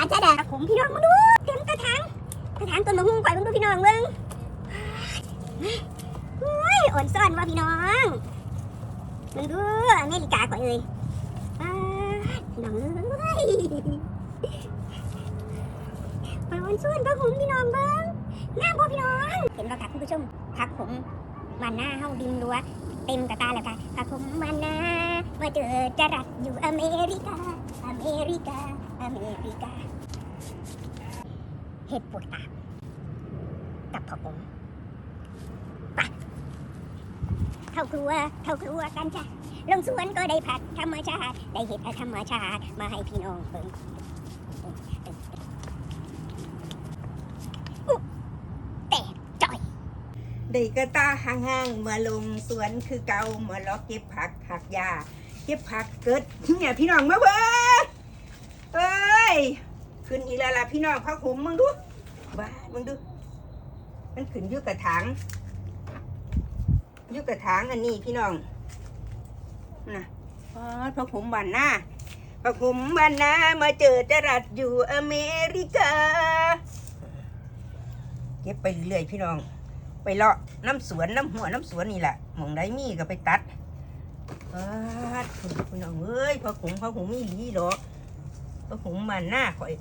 าดจ้าดาผมพี่น้องมาดูเต็มกระถางกระถางต้นมะฮุ่งข่อยมึงดูพี่น้องมึงเฮ้ยอ่อนซ่อนว่าพี่น้องมึงดูอเมริกาข่อยเลยพี่น้องเอ้ยข่อยอ่อนซ่อนพระผมพี่น้องเบิ้งงามบ่พี่น้อง เห็นบ่ครับคุณผู้ชมพักผมมันหน้าเฮาดินรัวเต็มกระตาแล้วค่ะพักผมมันหน้ามาเจอจรัสอยู่อเมริกา กาอเมริกาเห็ดปวดตากับผักผมไปเข้าครัวเข้าครัวกันจ้ะลงสวนก็ได้ผักธรรมชาติได้เห็ดธรรมชาติมาให้พี่น้องเบิ่งอุ๊แต่จ่อยได้กระตาห่างๆมาลงสวนคือเก่ามาล็อกเก็บผักหักยาเก็บผักเกิดเนี่ยพี่น้องมาเบิ่งเอ้ ย ขึ้นอีกแล้วล่ะพี่น้องพักหุมมึงดูบ้ามึงดู มันขึ้นยุกกระถางยุกกระถางอันนี้พี่น้องนะพอดพักหุมบานหน้าพักหุมบานหน้ามาเจอจรัสอยู่อเมริกาเก็บไปเรื่อยพี่น้อง ไปเลาะน้ำสวนน้ำหัวน้ำสวนนี่แหละหมองได้มีก็ไปตัดปัดคุณน้องเอ้ยพอขุงพอขุงมีหลีหรอ กพอขุงมันหน้าข่อย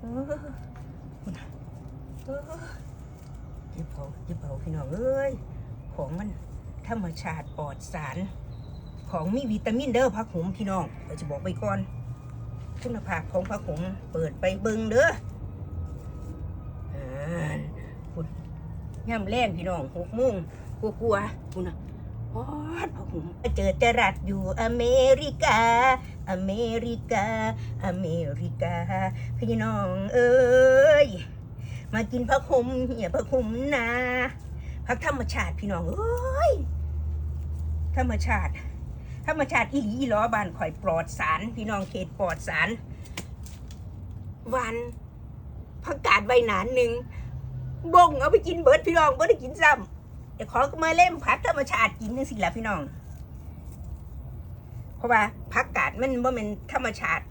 เออคุณน่ะเออเจ็บเขาเจ็บเขาพี่น้องเอ้ย ของมันธรรมชาติปลอดสาร ของมีวิตามินเด้อพักหุมพี่น้องเราจะบอกไปก่อน คุณภาพของพักหุมเปิดไปเบิงเด้อคุณย่ำแรงพี่น้องหกโมงกลัวกลัวๆคุณนะ พอดเอผมเจอจรัสอยู่อเมริกา อเมริกา อเมริกา พี่น้องเอ้ย มากินผักขมเหี่ยผักขมนาผักธรรมชาติพี่น้องเอ้ย ธรรมชาติ ธรรมชาติอีหลีอีหลอบ้านข่อยปลอดสาร พี่น้องเขตปลอดสาร วันผักกาดใบหนานหนึ่งบ่งเอาไปกินเบิร์ดพี่น้องบ่ได้กินซ้ำ เดี๋ยวขอมาเล่มผักธรรมชาติกินนึงสิละพี่น้อง เพราะว่าผักกาดมันบ่เป็นธรรมชาติ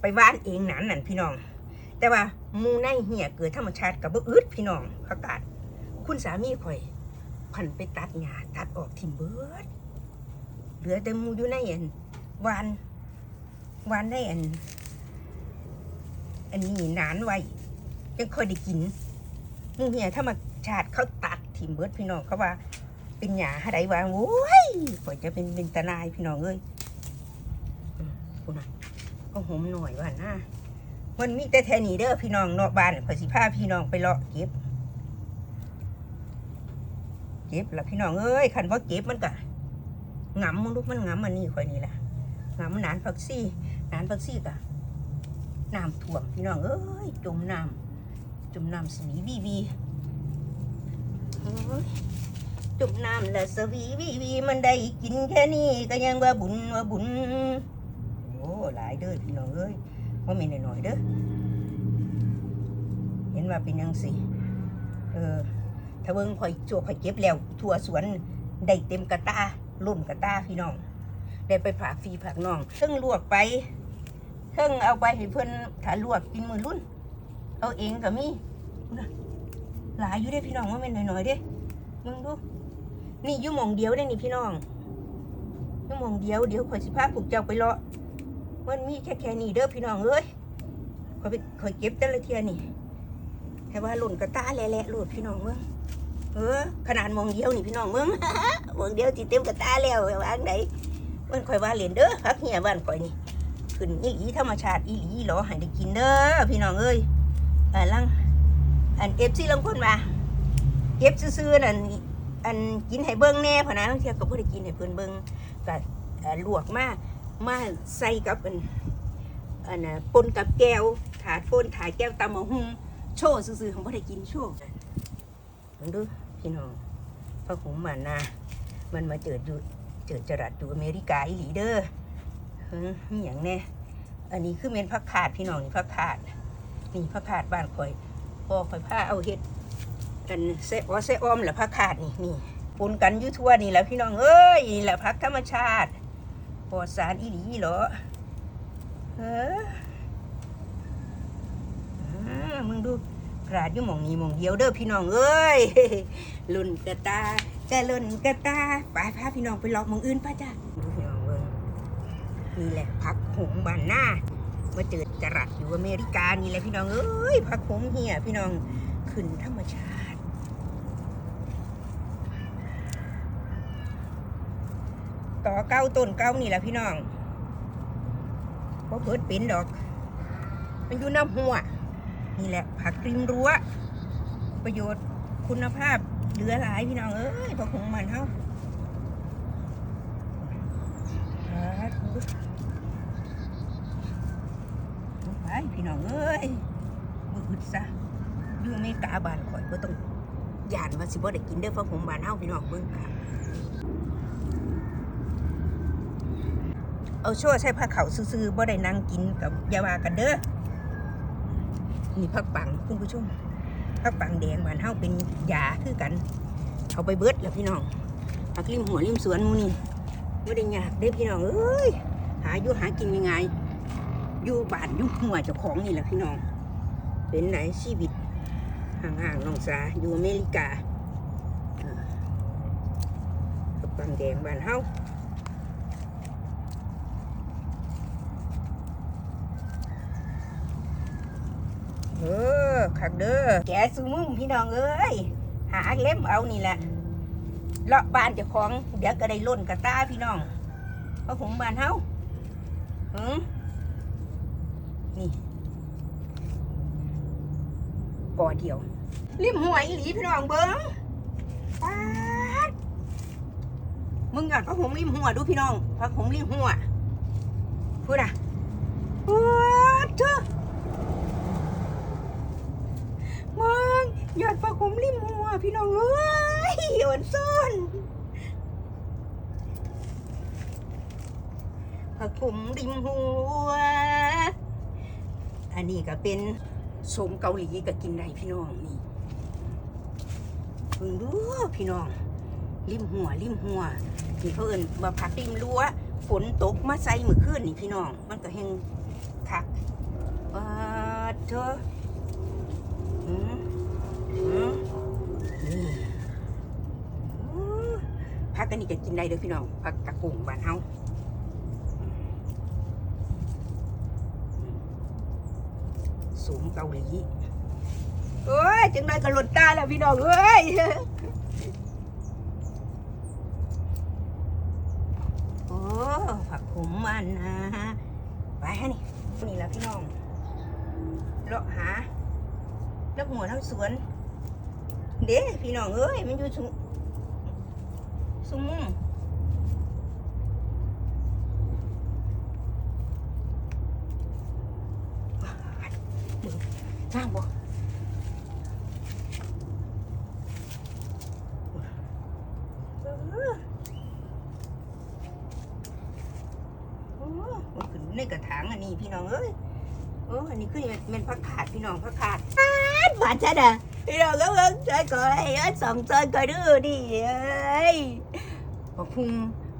ไปว่านเองหนานนั่นพี่น้อง แต่ว่ามูในเหี่ยเกิดธรรมชาติกับบ่อึดพี่น้องผักกาดคุณสามีข่อยพันไปตัดหญ้าตัดออกทิมเบิดเหลือแต่มูอยู่ในอันวานวานได้อัน อันนี้นานไว้ยังคอยได้กินมูเหี่ยถ้ามชาติเขาตัด ทิมเบิดพี่น้องเขาว่า เป็นหยาอะไรวะโอ้ยข่อยจะเป็นเป็นตะนายพี่น้องเอ้ยอืมคุณน่ะก็หอมหน่อยว่านะมันมีแต่แท่นี้เด้อพี่น้องนอกบ้านข่อยสิพาพี่น้องไปเลาะเก็บ เก็บแล้วพี่น้องเอ้ยคันว่าเก็บมันก็งำมันลูกมันงำมันนี่ข่อยนี่แหละงำหนานผักซี่นานผักซี่กะน้ำท่วมพี่น้องเอ้ยจมน้ำจมน้ำสวีวีวี จมน้ำและสวีวีวีมันได้กินแค่นี้ก็ยังว่าบุญว่าบุญ โอ้หลายเด้อพี่น้องเอ้ยว่าไม่น้อยๆเด้อเห็นว่าเป็นยังสิเออถ้าเบิ่งข่อยโจกข่อยเก็บแล้วทั่วสวนได้เต็มกระตาล่มกระตาพี่น้อง ได้ไปผากฟีผากน้องซึ่องลวกไปเครื่องเอาไปให้เพื่อนถ้าลวกกินมือรุ่น เอาเองก็มีนะ หลายอยู่ด้พี่น้องว่าเป็นหน่อยๆเด้มึงดูนี่อยู่มองเดียวได้นี่พี่น้องอยู่มองเดียวเดี๋ยวข่อยสิพาผูกเจ้าไปเลาะมันมีแค่แค่นี้เด้อพี่น้องเอ้ยข่อยไปข่อยเก็บแต่ละเทียนี่แต่ว่าหล่นกระตาแหละๆหลดพี่น้องมืองเออขนาดมองเดียวนี่พี่น้องมืองมองเดียวจิเต็มกระตาแล้ววางไหนมันข่อยว่าเหรียญเด้อพักเหี่ยบ้านข่อยนี่ขึ้นอีหลีธรรมชาติอีหลีหรอให้ได้กินเด้อพี่น้องเอ้ยอันลัง อันเอฟซีลังคนมาเก็บซื้อๆนั่นอันกินให้เบิ่งแน่พะนะบางเทีก็บ่ได้กินให้เพิ่นเบิ่งก็ลวกมามาใส่กับอันอันน่ะปนกับแก้วถาดปนถาดแก้วตำมะฮุ่งโชว์ซื่อๆของบ่ได้กินโชว์ลองดูพี่น้องพระหุมมันนะมันมาเจิดอยู่เจิดจรัสอยู่อเมริกาอีหลีเด้อเออมีอย่างแน่อันนี้คือเมนผักขาดพี่น้องนี่ผักขาดนี่ผักขาดบ้านข่อย อข่อยผ้าเอาเฮ็ดกันเซอเซออมแหละผักขาดนี่นี่ปนกันยู่ทั่วนี่แหละพี่น้องเอ้ยนี่แหละผักธรรมชาติปลอดสารอีหลีเหรอเอออ่ามึงดูกระดอยู่หมองนี้หมองเดียวเด้อพี่น้องเอ้ยลุ่นกระตาจะลุ่นกระตาไปพาพี่น้องไปลอกมองอื่นป้าจ้าดูพี่น้องเบิ่งนี่แหละพักหงบานหน้า มาเจอจรัสอยู่อเมริกานี่แหละพี่น้องเอ้ยพักหงเหียพี่น้องขึ้นธรรมชาติต่อเก้าต้นเก้านี่แหละพี่น้องเพราะเพิดเป็นดอก มันอยู่น้ำหัว นี่แหละ ผักริมรั้ว ประโยชน์คุณภาพเหลือหลายพี่น้องเอ้ยพอคงมันเฮาสาธุไปพี่น้องเอ้ยมืออึดซะอยู่เมกาบ้านข่อยก็ต้องยานว่าสิบ่ได้กินเด้อเพราะผมบ้านเฮาพี่น้องเบิ่งค่ะเอาชั่วใช้ผ้าเขาวซื่อๆบ่ได้นั่งกินกับยาวากันเด้อนี่ผักปังคุณผู้ชมผักปังแดงบ้านเฮาเป็นยาคือกัน เอาไปเบิดแล้วพี่น้องผักริมหัวริมสวนมูนี่บ่ได้ยากเด้อพี่น้องเอ้ยหาอยู่หากินยังไง อยู่บ้านอยู่หัวเจ้าของนี่แหละพี่น้อง เป็นไหนชีวิตห่างๆน้องสาอยู่อเมริกาอ่าผังแดงบ้านเฮาเออคักเด้อแกซูมึงพี่น้องเอ้ยหาเล็มเอานี่แหละเลาะบ้านเจ้าของ เดี๋ยวก็ได้ล่นกระตาพี่น้องเพราะผมบ้านเฮาหืม นี่ก่อเดียว ริมหัวอีหลีพี่น้องเบิ้งป๊าดมึงหยอดพระหงริมหัวดูพี่น้องพระหงริมหัวพูดอะป๊าดเถอะมึงหยอดปลาขมริมหัวพี่น้องเอ้ยอ่อนซ่อนปลาขมริมหัว นนี้ก็เป็นสมเกาหลีก็กินได้พี่น้องนี่พิ่งดูพี่น้อง ริมหัวริมหัวนี่เขาเอินว่าผักริมรั้วฝนตกมาใส่มือคืนนี่พี่น้อง มันก็แห้งคักว่าเธออืมอืมนี่ผักกันนี่จะกินได้เด้อพี่น้องผักกระกุ้งบ้านเฮาสูง เกาหลีเอ้ยจังได้กระหลดตาแล้วพี่น้องเอ้ยโอ้ผักขมมันนะไปฮะนี่นี่แหละพี่น้องเลาะหาแล้วหัวทั้งสวน เด้พี่น้องเอ้ยมันอยู่สุสุมุม จ้าบ่เออโอ้มันขึ้นในกระถางอันนี้พี่น้องเอ้ยโอ้อันนี้คือเป็นพักขาดพี่น้องพักขาดบาดใช่เด้อพี่น้องก็เพิ่งใช้ก่อยเอ้สองซอยก่อยดื้อดิเอ้ยพอพุ่ง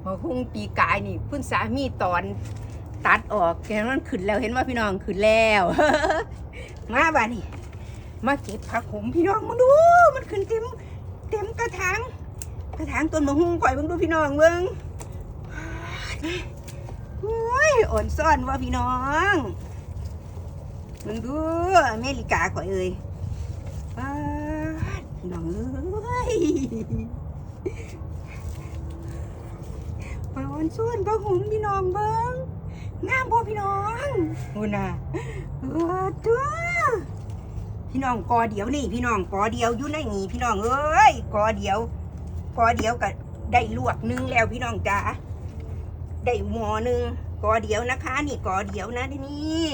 พอพุ่งปีกายนี่คุณสามีตอนตัดออกแกมันขึ้นแล้วเห็นว่าพี่น้องขึ้นแล้ว มาบ้านี่มาเก็บผักขมพี่น้องมาดู มันขึ้นเต็มเต็มกระถางกระถางต้นมะฮุงก่อยเบิ่งดูพี่น้องเบิ่งโอ้ยอ่อนซ่อนว่าพี่น้องเบิ่งดูอเมริกาก่อยเอ้ยป้าพี่น้องเอ้ยไปวันส่วนพระหุ่มพี่น้องเบิ้งงามบ่พี่น้องโอ้น่ะเออตัวย พี่น้องกอเดียวนี่พี่น้องกอเดียวอยู่ในนี่พี่น้องเอ้ยกอเดียวกอเดียวก็ได้ลวกหนึงแล้วพี่น้องจ๋าได้หมอหนึงกอเดียวนะคะ นี่กอเดียวนะที่นี่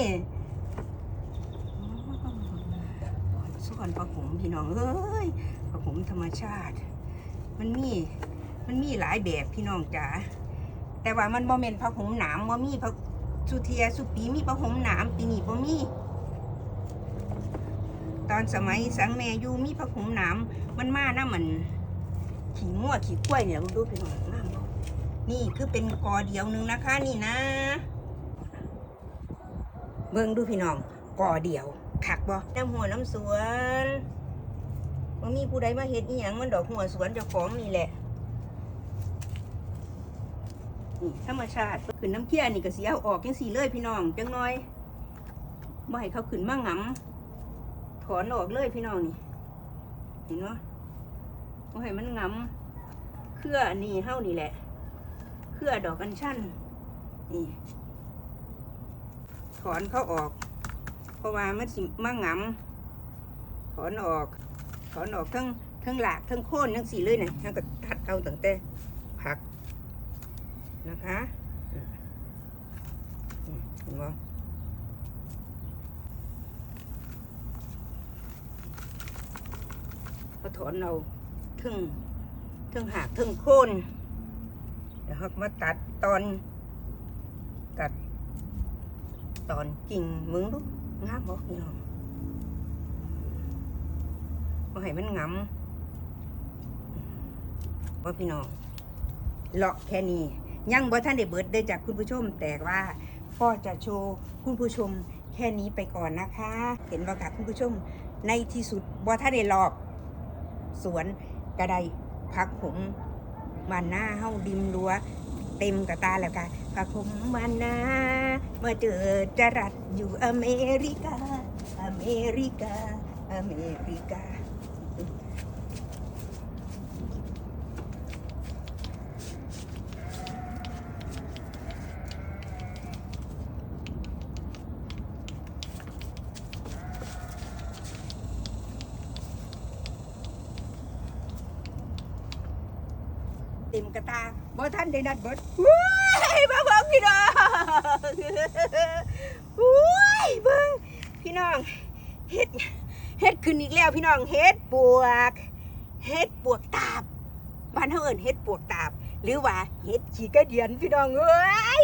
ส่วนผักผมพี่น้องเอ้ยผักผมธรรมชาติ มันมีมันมีหลายแบบพี่น้องจ๋าแต่ว่ามันบ่แม่นผักผมหนามบ่มีผักสุเทียสุปีมีผักผมหนามปีนี้บ่มี ตอนสมัยสังแม่อยู่มีผักผมหนามมันมาหนะมัน ขี่มั่วขี่กล้วยเนี่ยมึงดูพี่น้องงามนี่คือเป็นกอเดียวหนึ่งนะคะนี่นะ เบิ่งดูพี่น้องกอเดียวคักบ่น้ำหัวน้ำสวนมันมีผู้ใดมาเฮ็ดอีหยังมันดอกหัวสวนเจ้าของนี่แหละนี่ธรรมชาติขึ้นน้ำเคี่ยนี่ก็สิเอาออกจังสีเลยพี่น้องจังน้อยบ่ให้เขาขึ้นมาหงำถ อนออกเลยพี่น้องนี่ เห็นเนาะบ่ให้มันหงำเครือนี่เฮานี่แหละ เครือดอกอัญชันนี่ถอนเขาออก เพราะว่ามันสิมาหงำถอนออกถอนออกทั้งทั้งหลากทั้งโค่นทั้งสี่เลยนะทั้งตัดเอาตั้งแต่ผักนะคะเห็นบ่พอ ถอนเอาทึ่งทึ่งหากทึ่งโคนเดี๋ยวเรามาตัดตอน ตัด ตอนกิ่งมึงดูงามบ่พี่น้องบ่ให้มันงำว่าพี่น้องเลาะแค่นี้ ยังบ่ท่านได้เบิดได้จากคุณผู้ชม แต่ว่าก็จะโชว์คุณผู้ชมแค่นี้ไปก่อนนะคะ เห็นว่าค่ะคุณผู้ชมในที่สุดบ่ท่านได้รอบ สวนกระไดพักผมมันหน้าเฮาดิมรั้วเต็มกระตาแล้วกันพักผมมันหน้าเมื่อเจอจรัสอยู่อเมริกา อเมริกา อเมริกา มกระตาบ่ท่านได้นัดเบิดว้ายมาบิ่งพี่น้องว้ายเบิ่งพี่น้องเฮ็ดเฮ็ดขึ้นอีกแล้วพี่น้องเฮ็ดปวกเฮ็ดปวกตาบบ้านเฮาเอิ้นเฮ็ดปวกตาบ หรือว่าเฮ็ดขี้กระเดียนพี่น้องเอ้ย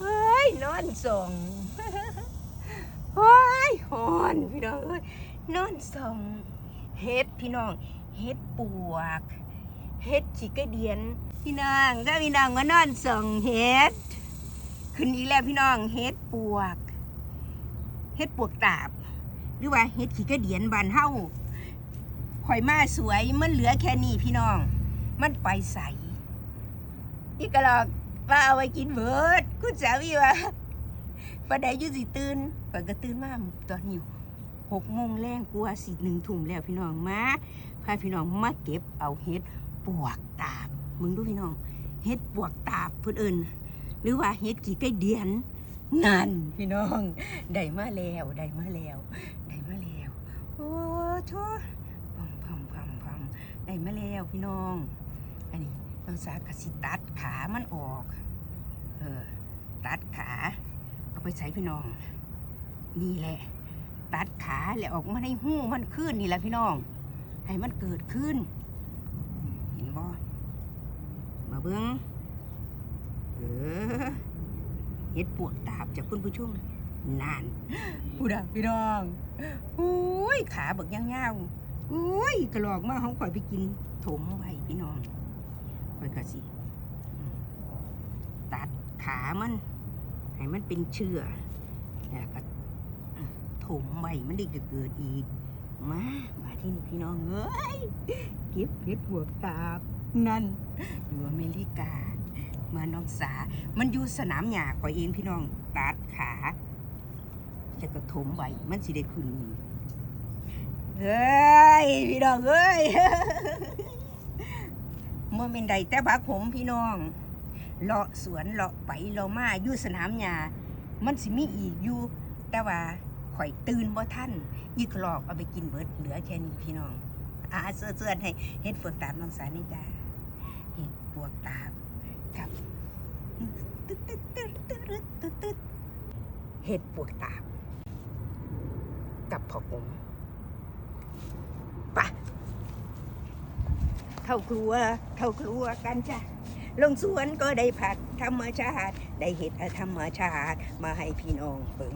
เฮ้ยนอนส่งเฮ้ยหอนพี่น้องเอ้ยนอนส่งเฮ็ดพี่น้องเฮ็ดปวก เฮ็ดฉีกกระเดียน พี่นางถ้าพี่นางมานอนส่องเฮ็ดขึ้นอีกแล้วพี่น้องเฮ็ดปวกเฮ็ดปวกตาบ หรือว่าเฮ็ดขี้กระเดียนบานเฮาข่อยมาสวยมันเหลือแค่นี้พี่น้อง มันไปใสอีกกะลอกว่าเอาไว้กินเบิดกูสามีว่าประเดี๋ยวอยู่สิตื่นก่อนก็ตื่นมาตอนนี้หกโมงแรงกลัวสิหนึ่งทุ่มแล้วพี่น้องมาพาพี่น้องมาเก็บเอาเฮ็ด ปวกตาบมึงดูพี่น้องเฮ็ดปวกตาบเพื่นเอินหรือว่าเฮ็ดกี่ไก่เดียนนั่นพี่น้องได้มาแล้วได้มาแล้วได้มาแล้วโอ้โชพัมพัมพัมพัมได้มาแล้วพี่น้อง อันนี้เราสากสิตัดขามันออกเออตัดขาเอาไปใส่พี่น้องนี่แหละ ตัดขาแล้วออกมาในหูมันขึ้นนี่แหละพี่น้อง ให้มันเกิดขึ้น เห็นบ่มา เบิ้งเออเฮ็ดปวดตาบจากคุณผู้ชมนานผู้ดักพี่น้องอุ้ยขาเบิกย่างยาวอุ้ยกระหลอกมาเขาข่อยไปกินถมไว้พี่น้องข่อยกะสิตัดขามันให้มันเป็นเชื่อแล้วก็ถมไว้มันได้เกิดอีกมามาที่นี่พี่น้องเอ้ยเก็บเพชรหัวตาบ นั่นอยู่อเมริกา มาน้องสา มันอยู่สนามหญ้าข่อยเองพี่น้องตัดขาจะกระถมไว้มันสิได้ขึ้นอีกเฮ้ยพี่น้องเอ้ยเมื่อเป็นใดแต่บักผมพี่น้องเลาะสวนเลาะไปเลาะมาอยู่สนามหญ้ามันสิมีอีกอยู่ แต่ว่าข่อยตื่นบ่ทันอีกรอบเอาไปกินเบิดเหลือแค่นี้พี่น้องอาเสื้อเสื้อให้เฮ็ดปวกตาบน้องสานี่จ้า เฮ็ดปวกตาบกับเฮ็ดปวกตาบกับผักผมปะเข้าครัวเข้าครัวกันจ้ะลงสวนก็ได้ผักธรรมชาติ ได้เห็ดธรรมชาติ มาให้พี่น้องเบิ่ง